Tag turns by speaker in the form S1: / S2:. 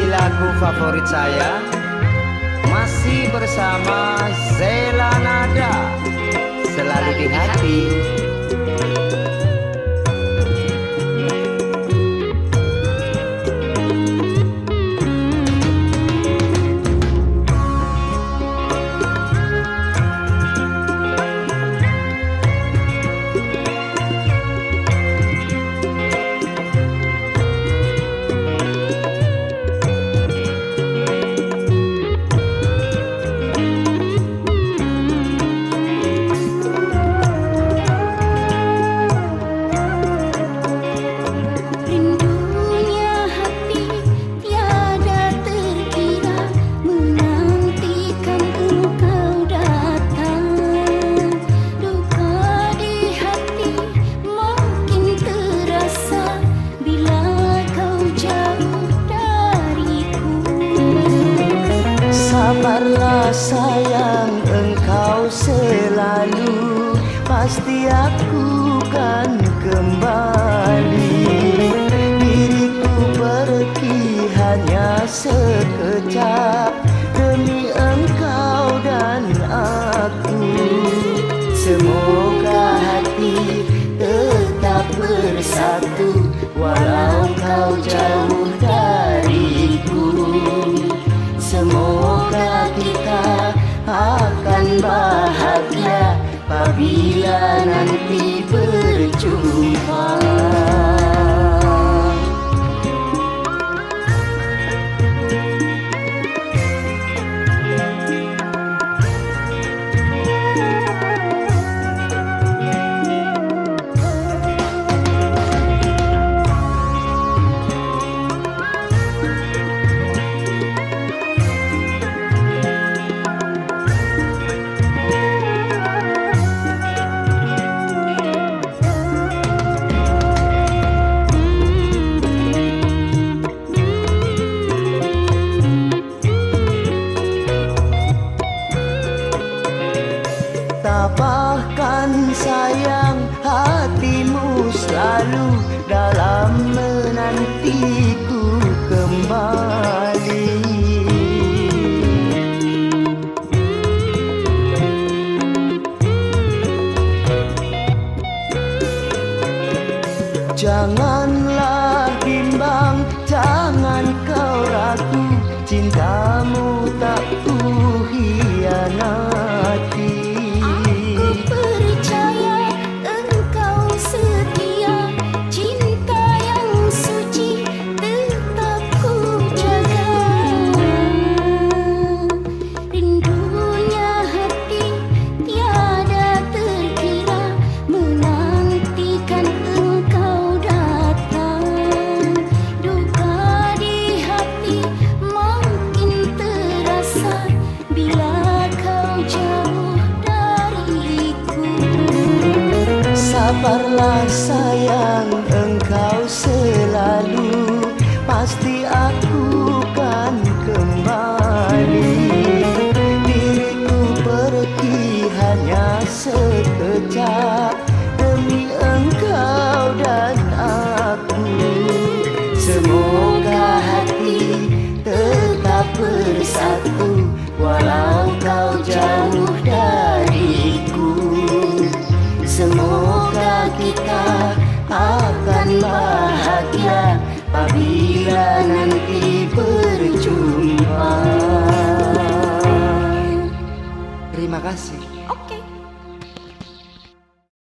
S1: Isi lagu favorit saya. Masih bersama Zela Nada. Selalu di hati
S2: sayang engkau selalu Pasti aku kan kembali. Diriku pergi hanya sekejap Demi engkau dan aku. Semoga hati tetap bersatu Walau Apabila Tabahkan sayang hatimu selalu dalam menantiku kembali? Janganlah Sabarlah sayang engkau selalu. Pasti aku kan kembali. Diriku pergi hanya sekejap. Demi engkau dan aku. Semoga hati tetap bersatu Walau kau jauh dariku. Semoga kita akan bahagia Apabila nanti berjumpa.
S1: Terima kasih